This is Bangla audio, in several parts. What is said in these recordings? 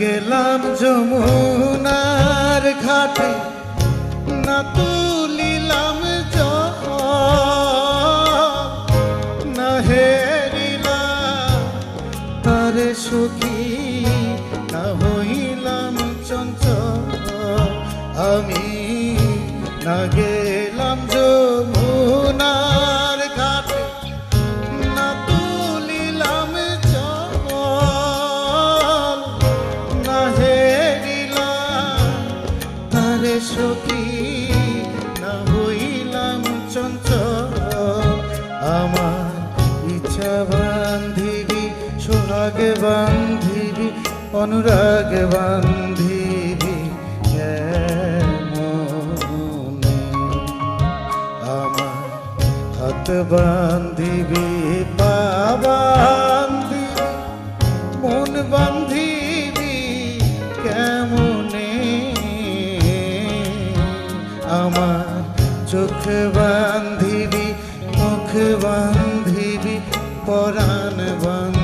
গেলাম যমুনার ঘাটে না তুলিলাম না সুখী না আমি না না হইলাম চঞ্চল। আমার ইচ্ছা বান্ধিবি সোহাগ বান্ধিবি অনুরাগ বান্ধিবি আমার হাত বান্ধিবি চোখ বান্ধিবি মুখ বান্ধিবি পরাণ বান্ধিবি।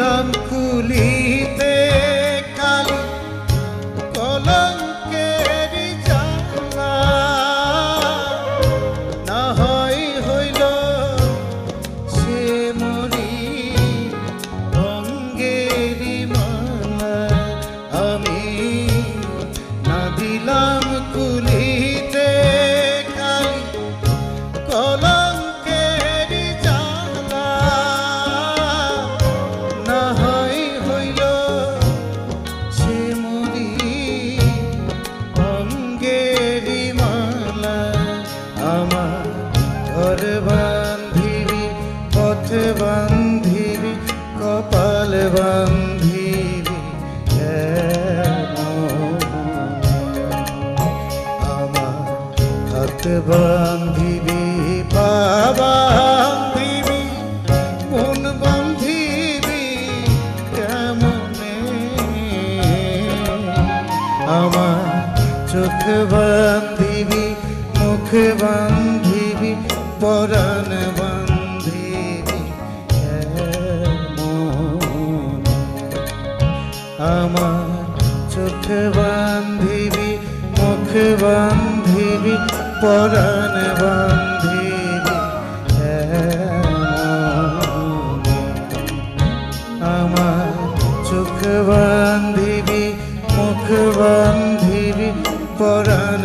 না বান্ধিবি আমার হাত বান্ধিবি কেমনে? আমার চোখ মুখ বান্ধিবি পরাণ বান্ধিবি। বান্ধিবি পরাণ বান্ধিবি কেমনে? আমার চোখ বান্ধিবি মুখ বান্ধিবি পরাণ